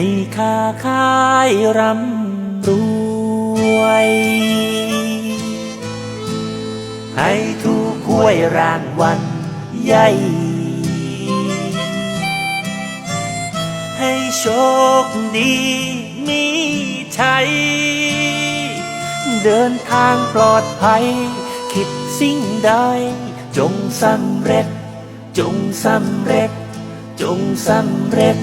ให้ค้าขายร่ำรวย ให้ถูกหวยรางวัลใหญ่ ให้โชคดีมีชัย เดินทางปลอดภัย คิดสิ่งใด จงสำเร็จ จงสำเร็จ จงสำเร็จ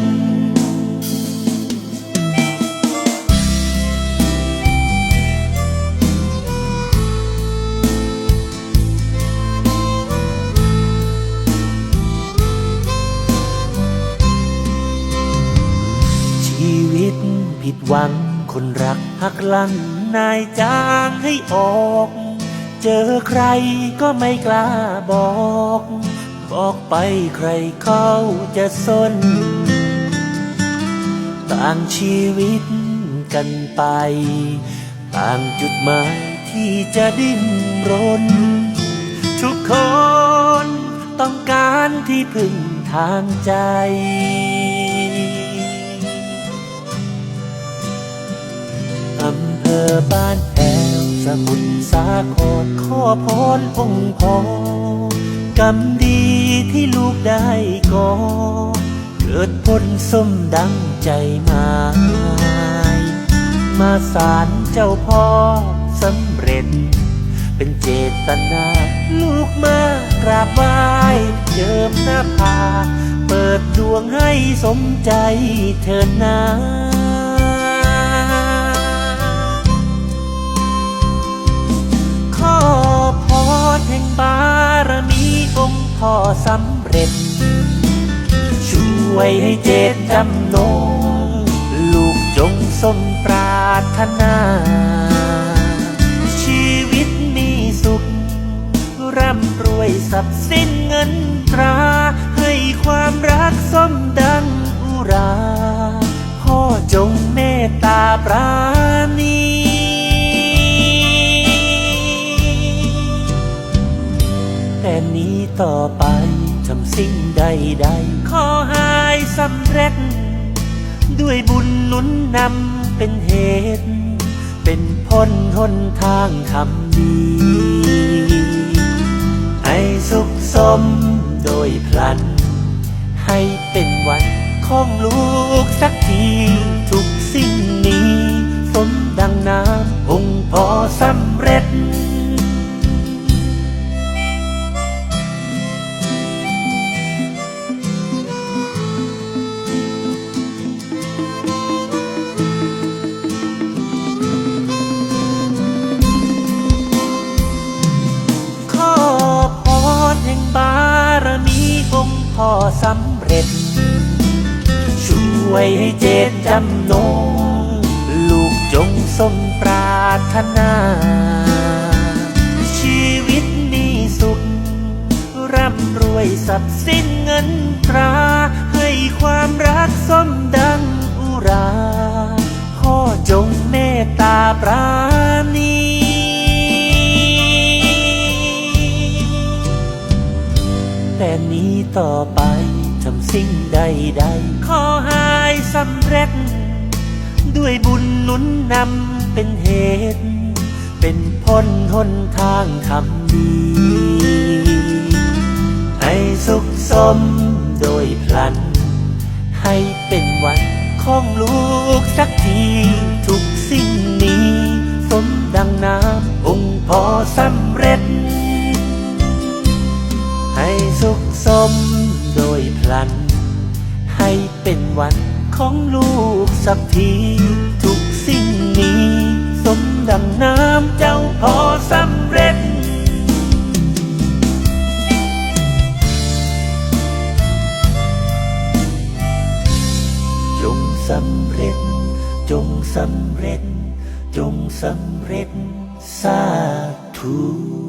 ดหวังคนรักหักหลังนายจ้างให้ออก เจอใครก็ไม่กล้าบอก บอกไปใครเขาจะสน ต่างชีวิตกันไป ต่างจุดหมายที่จะดิ้นรน ทุกคนต้องการที่พึ่งทางใจ อำเภอบ้านแพ้วสมุทรสาครขอพรองค์พอกรรมดีที่ลูกได้ก่อเกิดผลสมดังใจหมายมาสารเจ้าพ่อสำเร็จ เป็นเจตนาลูกมากราบไหว้เจิมหน้าผาเปิดดวงให้สมใจเถิดนา เร็จช่วยให้เจตจำนง ลูกจงสมปรารถนา ชีวิตมีสุข ร่ำรวยทรัพย์สินเงินตรา ให้ความรักสมดังอุรา พ่อจงเมตตาปราณีแต่นี้ต่อไปำสิ่งใดๆขอให้สำเร็จ ด้วยบุญหนุนนำเป็นเหตุ เป็นพ้นหนทางทำดี ให้สุขสมโดยพลัน ให้เป็นวันของลูกสักที ทุกสิ่งนี้ สมดังน้ำองค์พอสำเร็จ พ่อสำเร็จ ช่วยให้เจตจำนง ลูกจงสมปรารถนา ชีวิตมีสุข ร่ำรวยทรัพย์สินเงินตรา ให้ความรักสมดังอุรา พ่อจงเมตตาปรา ต่อไปทำสิ่งใดๆขอให้สำเร็จ ด้วยบุญนุนนำเป็นเหตุ เป็นพ้นหนทางทำดี ให้สุขสมโดยพลัน ให้เป็นวันของลูกสักที ทุกสิ่งนี้ สมดังน้ำองค์พอสำัน ให้เป็นวันของลูกสักที ทุกสิ่งนี้ สมดังน้ำเจ้าพอสำเร็จจงสำเร็จ จงสำเร็จ จงสำเร็จ สาธุ